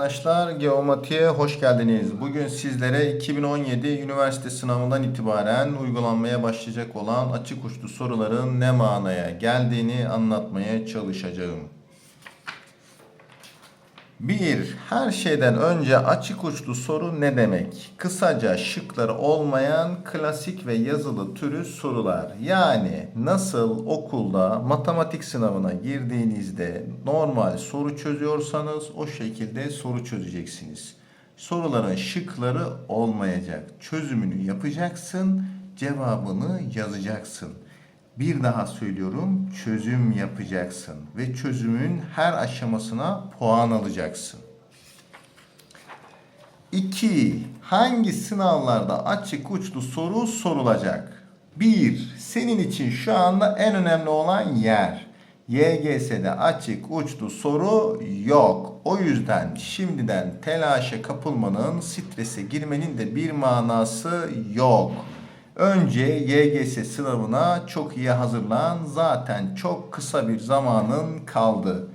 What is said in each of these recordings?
arkadaşlar. Geomatik'e hoş geldiniz. Bugün sizlere 2017 üniversite sınavından itibaren uygulanmaya başlayacak olan açık uçlu soruların ne manaya geldiğini anlatmaya çalışacağım. 1. Her şeyden önce açık uçlu soru ne demek? Kısaca şıkları olmayan klasik ve yazılı türü sorular. Yani nasıl okulda matematik sınavına girdiğinizde normal soru çözüyorsanız o şekilde soru çözeceksiniz. Soruların şıkları olmayacak. Çözümünü yapacaksın, cevabını yazacaksın. Bir daha söylüyorum, çözüm yapacaksın ve çözümün her aşamasına puan alacaksın. 2. Hangi sınavlarda açık uçlu soru sorulacak? 1. Senin için şu anda en önemli olan yer. YGS'de açık uçlu soru yok. O yüzden şimdiden telaşa kapılmanın, strese girmenin de bir manası yok. Önce YGS sınavına çok iyi hazırlan. Zaten çok kısa bir zamanın kaldı.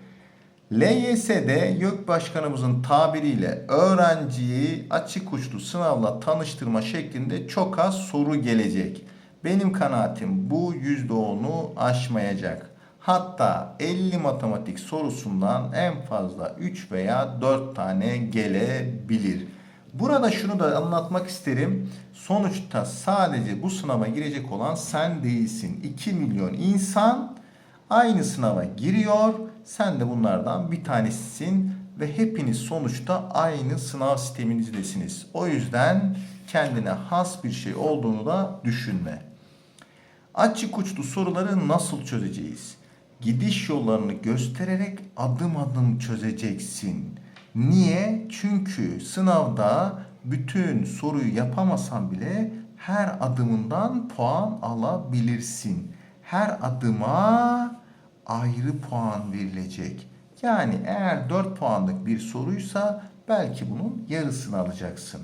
LYS'de YÖK Başkanımızın tabiriyle öğrenciyi açık uçlu sınavla tanıştırma şeklinde çok az soru gelecek. Benim kanaatim bu %10'u aşmayacak. Hatta 50 matematik sorusundan en fazla 3 veya 4 tane gelebilir. Burada şunu da anlatmak isterim. Sonuçta sadece bu sınava girecek olan sen değilsin. 2 milyon insan aynı sınava giriyor. Sen de bunlardan bir tanesisin ve hepiniz sonuçta aynı sınav sisteminizdesiniz. O yüzden kendine has bir şey olduğunu da düşünme. Açık uçlu soruları nasıl çözeceğiz? Gidiş yollarını göstererek adım adım çözeceksin. Niye? Çünkü sınavda bütün soruyu yapamasan bile her adımından puan alabilirsin. Her adıma ayrı puan verilecek. Yani eğer 4 puanlık bir soruysa belki bunun yarısını alacaksın.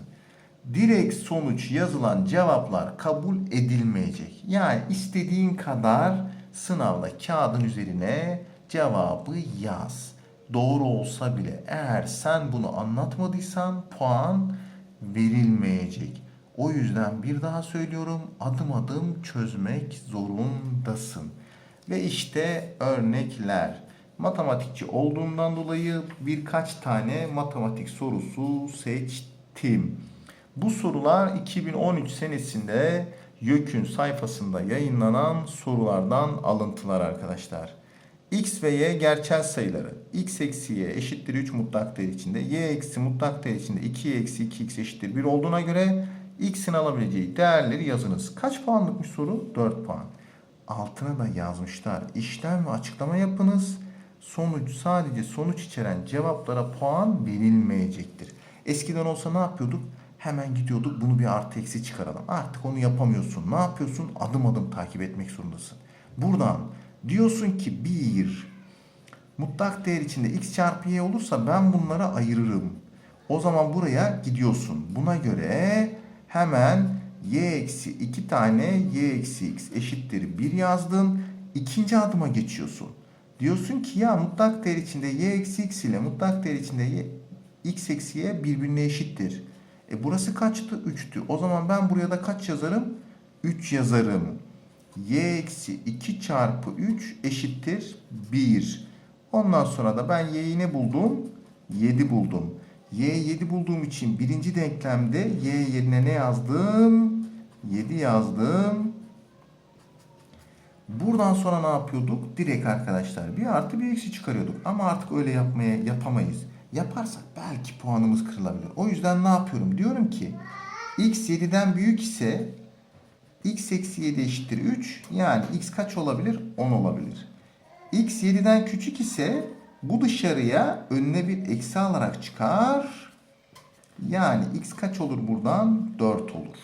Direkt sonuç yazılan cevaplar kabul edilmeyecek. Yani istediğin kadar sınavda kağıdın üzerine cevabı yaz doğru olsa bile eğer sen bunu anlatmadıysan puan verilmeyecek. O yüzden bir daha söylüyorum adım adım çözmek zorundasın. Ve işte örnekler. Matematikçi olduğumdan dolayı birkaç tane matematik sorusu seçtim. Bu sorular 2013 senesinde YÖK'ün sayfasında yayınlanan sorulardan alıntılar arkadaşlar x ve y gerçel sayıları. x eksi y eşittir 3 mutlak değer içinde. y eksi mutlak değer içinde 2y eksi 2x eşittir 1 olduğuna göre x'in alabileceği değerleri yazınız. Kaç puanlık bir soru? 4 puan. Altına da yazmışlar. İşlem ve açıklama yapınız. Sonuç sadece sonuç içeren cevaplara puan verilmeyecektir. Eskiden olsa ne yapıyorduk? Hemen gidiyorduk bunu bir artı eksi çıkaralım. Artık onu yapamıyorsun. Ne yapıyorsun? Adım adım takip etmek zorundasın. Buradan Diyorsun ki bir mutlak değer içinde x çarpı y olursa ben bunları ayırırım. O zaman buraya gidiyorsun. Buna göre hemen y eksi 2 tane y eksi x eşittir 1 yazdın. İkinci adıma geçiyorsun. Diyorsun ki ya mutlak değer içinde y eksi x ile mutlak değer içinde y, x eksi y birbirine eşittir. E burası kaçtı? 3'tü. O zaman ben buraya da kaç yazarım? 3 yazarım y eksi 2 çarpı 3 eşittir 1. Ondan sonra da ben y'yi ne buldum? 7 buldum. y 7 bulduğum için birinci denklemde y yerine ne yazdım? 7 yazdım. Buradan sonra ne yapıyorduk? Direkt arkadaşlar bir artı bir eksi çıkarıyorduk. Ama artık öyle yapmaya yapamayız. Yaparsak belki puanımız kırılabilir. O yüzden ne yapıyorum? Diyorum ki x 7'den büyük ise x eksi 7 eşittir 3. Yani x kaç olabilir? 10 olabilir. x 7'den küçük ise bu dışarıya önüne bir eksi alarak çıkar. Yani x kaç olur buradan? 4 olur.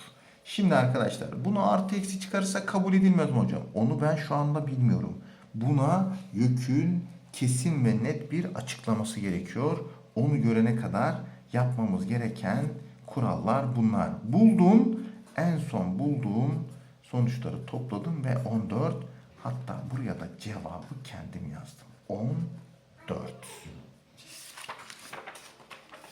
Şimdi arkadaşlar bunu artı eksi çıkarırsa kabul edilmez mi hocam? Onu ben şu anda bilmiyorum. Buna YÖK'ün kesin ve net bir açıklaması gerekiyor. Onu görene kadar yapmamız gereken kurallar bunlar. Buldun en son bulduğum sonuçları topladım ve 14 hatta buraya da cevabı kendim yazdım. 14.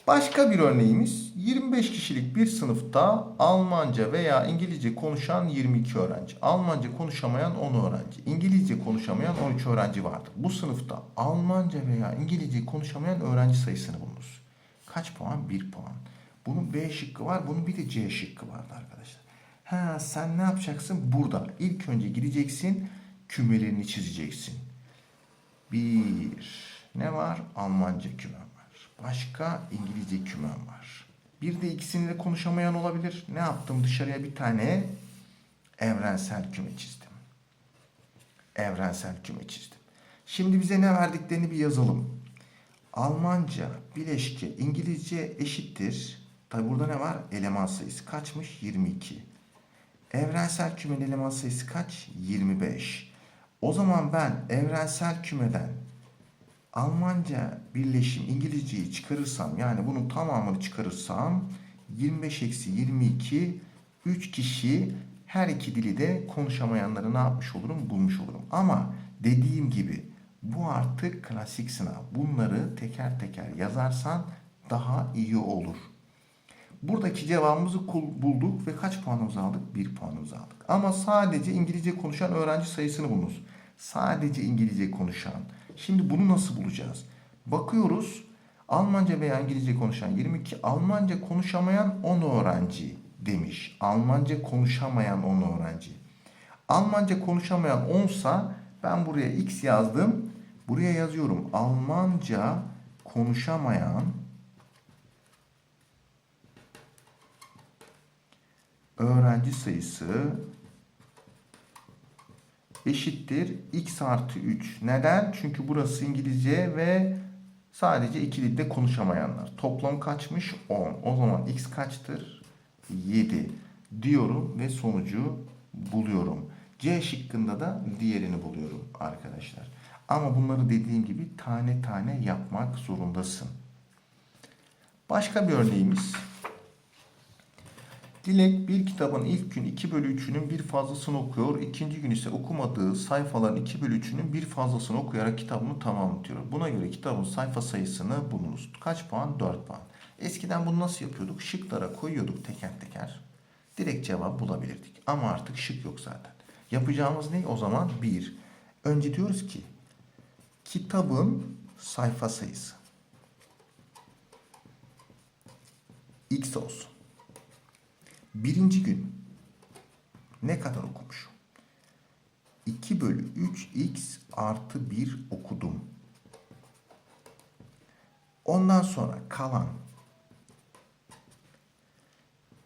Başka bir örneğimiz 25 kişilik bir sınıfta Almanca veya İngilizce konuşan 22 öğrenci. Almanca konuşamayan 10 öğrenci. İngilizce konuşamayan 13 öğrenci vardır. Bu sınıfta Almanca veya İngilizce konuşamayan öğrenci sayısını bulunuz. Kaç puan? 1 puan. Bunun B şıkkı var, bunun bir de C şıkkı vardı arkadaşlar. Ha sen ne yapacaksın? Burada ilk önce gideceksin, kümelerini çizeceksin. Bir, ne var? Almanca kümem var. Başka İngilizce kümem var. Bir de ikisini de konuşamayan olabilir. Ne yaptım? Dışarıya bir tane evrensel küme çizdim. Evrensel küme çizdim. Şimdi bize ne verdiklerini bir yazalım. Almanca, bileşke, İngilizce eşittir. Tabi burada ne var? Eleman sayısı kaçmış? 22. Evrensel kümenin eleman sayısı kaç? 25. O zaman ben evrensel kümeden Almanca birleşim İngilizceyi çıkarırsam yani bunun tamamını çıkarırsam 25 eksi 22 3 kişi her iki dili de konuşamayanları ne yapmış olurum? Bulmuş olurum. Ama dediğim gibi bu artık klasik sınav. Bunları teker teker yazarsan daha iyi olur. Buradaki cevabımızı bulduk ve kaç puanımızı aldık? 1 puanımızı aldık. Ama sadece İngilizce konuşan öğrenci sayısını bulunuz. Sadece İngilizce konuşan. Şimdi bunu nasıl bulacağız? Bakıyoruz. Almanca veya İngilizce konuşan 22, Almanca konuşamayan 10 öğrenci demiş. Almanca konuşamayan 10 öğrenci. Almanca konuşamayan 10 sa ben buraya x yazdım. Buraya yazıyorum. Almanca konuşamayan öğrenci sayısı eşittir x artı 3. Neden? Çünkü burası İngilizce ve sadece iki dilde konuşamayanlar. Toplam kaçmış? 10. O zaman x kaçtır? 7 diyorum ve sonucu buluyorum. C şıkkında da diğerini buluyorum arkadaşlar. Ama bunları dediğim gibi tane tane yapmak zorundasın. Başka bir örneğimiz. Dilek bir kitabın ilk gün 2 bölü 3'ünün bir fazlasını okuyor. ikinci gün ise okumadığı sayfaların 2 bölü 3'ünün bir fazlasını okuyarak kitabını tamamlatıyor. Buna göre kitabın sayfa sayısını bulunuz. Kaç puan? 4 puan. Eskiden bunu nasıl yapıyorduk? Şıklara koyuyorduk teker teker. Direkt cevap bulabilirdik. Ama artık şık yok zaten. Yapacağımız ne? O zaman 1. Önce diyoruz ki kitabın sayfa sayısı x olsun. Birinci gün ne kadar okumuşum? 2 bölü 3x artı 1 okudum. Ondan sonra kalan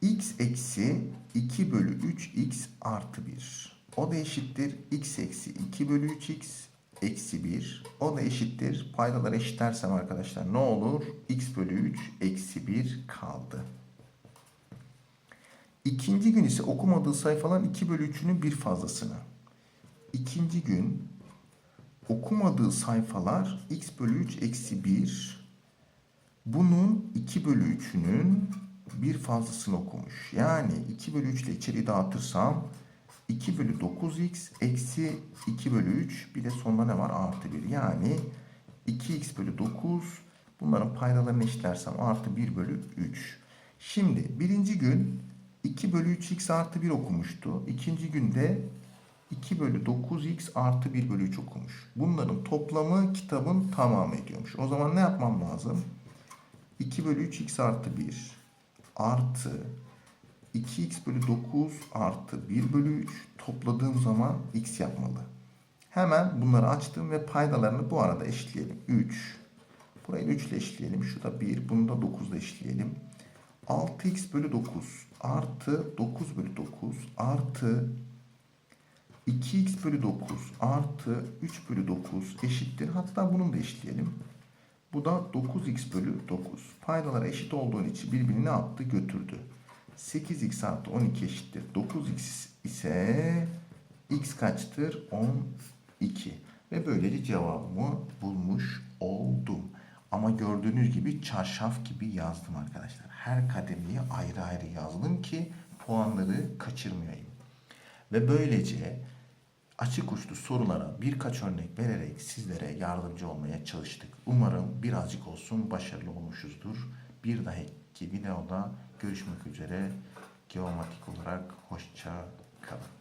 x eksi 2 bölü 3x artı 1. O da eşittir x eksi 2 bölü 3x eksi 1. O da eşittir. Paydaları eşitlersem arkadaşlar ne olur? x bölü 3 eksi 1 kaldı. İkinci gün ise okumadığı sayfaların 2 bölü 3'ünün bir fazlasını. İkinci gün okumadığı sayfalar x bölü 3 eksi 1. Bunun 2 bölü 3'ünün bir fazlasını okumuş. Yani 2 bölü 3 ile içeri dağıtırsam 2 bölü 9x eksi 2 bölü 3 bir de sonunda ne var? Artı 1. Yani 2x bölü 9 bunların paydalarını eşitlersem artı 1 bölü 3. Şimdi birinci gün 2 bölü 3x artı 1 okumuştu. İkinci günde 2 bölü 9x artı 1 bölü 3 okumuş. Bunların toplamı kitabın tamamı ediyormuş. O zaman ne yapmam lazım? 2 bölü 3x artı 1 artı 2x bölü 9 artı 1 bölü 3 topladığım zaman x yapmalı. Hemen bunları açtım ve paydalarını bu arada eşitleyelim. 3. Burayı 3 ile eşitleyelim. Şu da 1. Bunu da 9 ile eşitleyelim. 6x bölü 9 artı 9 bölü 9 artı 2x bölü 9 artı 3 bölü 9 eşittir. Hatta bunu da eşitleyelim. Bu da 9x bölü 9. Paydalar eşit olduğu için birbirini ne yaptı? Götürdü. 8x artı 12 eşittir. 9x ise x kaçtır? 12. Ve böylece cevabımı bulmuş oldum. Ama gördüğünüz gibi çarşaf gibi yazdım arkadaşlar. Her kademeyi ayrı ayrı yazdım ki puanları kaçırmayayım. Ve böylece açık uçlu sorulara birkaç örnek vererek sizlere yardımcı olmaya çalıştık. Umarım birazcık olsun başarılı olmuşuzdur. Bir dahaki videoda görüşmek üzere. Geomatik olarak hoşça kalın.